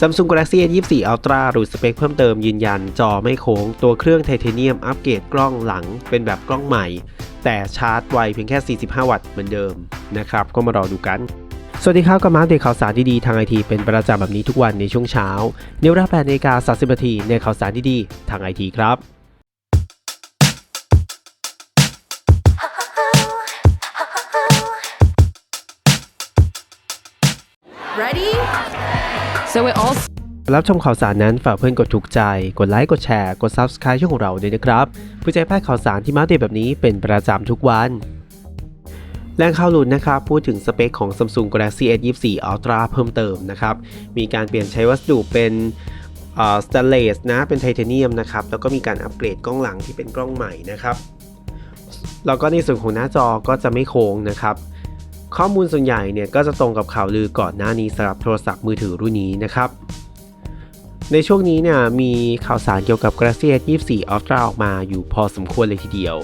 Samsung Galaxy S24 Ultra หรือสเปคเพิ่มเติมยืนยัน จอไม่โค้ง ตัวเครื่องไทเทเนียมอัปเกรดกล้องหลังเป็นแบบกล้องใหม่ แต่ชาร์จไวเพียงแค่ 45 วัตต์เหมือนเดิมนะครับ ก็มารอดูกันสวัสดีครับกับมาร์เดตข่าวสารดีๆทางไอทีเป็นประจำแบบนี้ทุกวันในช่วงเช้า เนวรา8นาฬิกาสามสิบนาทีในข่าวสารดีๆทางไอทีครับ So it all รับชมข่าวสารนั้นฝากเพื่อนกดถูกใจ กดไลค์ กดแชร์ กด Subscribe ช่องของเราด้วยนะครับเพื่อจะพลาดข่าวสารที่มาเดตแบบนี้เป็นประจำทุกวันแรงข่าวหลุดนะครับพูดถึงสเปคของ Samsung Galaxy S24 Ultra เพิ่มเติมนะครับ มีการเปลี่ยนใช้วัสดุเป็นสแตนเลสนะเป็นไทเทเนียมนะครับ แล้วก็มีการอัปเกรดกล้องหลังที่เป็นกล้องใหม่นะครับ แล้วก็ในส่วนของหน้าจอก็จะไม่โค้งนะครับ ข้อมูลส่วนใหญ่เนี่ยก็จะตรงกับข่าวลือก่อนหน้านี้สำหรับโทรศัพท์มือถือรุ่นนี้นะครับ ในช่วงนี้เนี่ยมีข่าวสารเกี่ยวกับ Galaxy S24 Ultra ออกมาอยู่พอสมควรเลยทีเดียว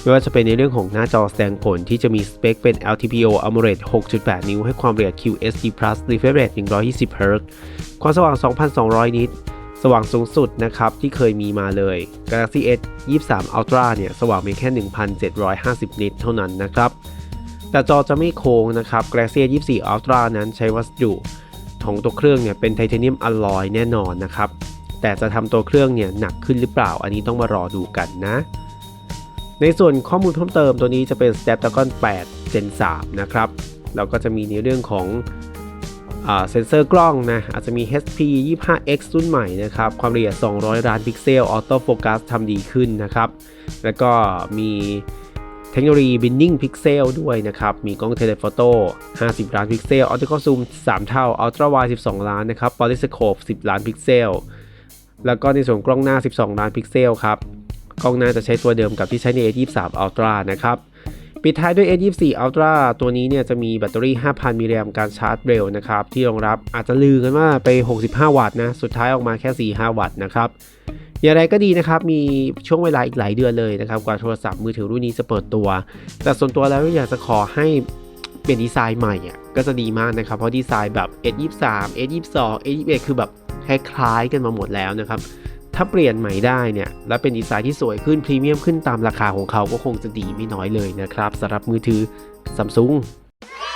ไม่ว่าจะเป็นในเรื่องของหน้าจอแสดงผลที่จะมีสเปคเป็น LTPO AMOLED 6.8 นิ้วให้ความละเอียด QHD+ refresh rate 120 Hz ความสว่าง 2,200 นิตสว่างสูงสุดนะครับที่เคยมีมาเลย Galaxy S 23 Ultra เนี่ยสว่างเพียงแค่ 1,750 นิตเท่านั้นนะครับ แต่จอจะไม่โค้งนะครับ Galaxy S 24 Ultra นั้นใช้วัสดุของตัวเครื่องเนี่ยเป็นไทเทเนียมอลลอยแน่นอนนะครับ แต่จะทำตัวเครื่องเนี่ยหนักขึ้นหรือเปล่า อันนี้ต้องมารอดูกันนะ ในส่วนข้อมูลเพิ่มเติมตัวนี้จะเป็น Snapdragon 8 Gen 3 นะครับแล้วก็จะมีในเรื่องของเซนเซอร์กล้องนะอาจจะมี HP 25X รุ่นใหม่นะครับ ความละเอียด 200 ล้านพิกเซลออโต้โฟกัสทำดีขึ้นนะครับ แล้วก็มี ทคโนโลยี Binning Pixel ด้วยนะครับ มีกล้องเทเลโฟโต้ 50 ล้านพิกเซล Optical Zoom 3 เท่า Ultra Wide 12 ล้านนะครับ Polyscope 10 ล้านพิกเซล แล้วก็ในส่วนกล้องหน้า 12 ล้านพิกเซลครับ กล้องหน้าจะใช้ตัวเดิมกับที่ใช้ใน A23 Ultra นะครับ ปิดท้ายด้วย A24 Ultra ตัวนี้เนี่ยจะมีแบตเตอรี่ 5,000 มิลลิแอมการชาร์จเร็วนะครับ ที่รองรับอาจจะลือกันว่าไป 65 วัตต์นะ สุดท้ายออกมาแค่ 45 วัตต์นะครับ อย่างไรก็ดีนะครับ มีช่วงเวลาอีกหลายเดือนเลยนะครับ กว่าโทรศัพท์มือถือรุ่นนี้จะเปิดตัว แต่ส่วนตัวแล้วอยากจะขอให้เปลี่ยนดีไซน์ใหม่อะก็จะดีมากนะครับ เพราะดีไซน์แบบ S23 S22 S21 คือแบบคล้ายๆกันมาหมดแล้วนะครับ ถ้าเปลี่ยนใหม่ได้เนี่ย และเป็นดีไซน์ที่สวยขึ้นพรีเมียมขึ้นตามราคาของเขาก็คงจะดีไม่น้อยเลยนะครับสำหรับมือถือ Samsung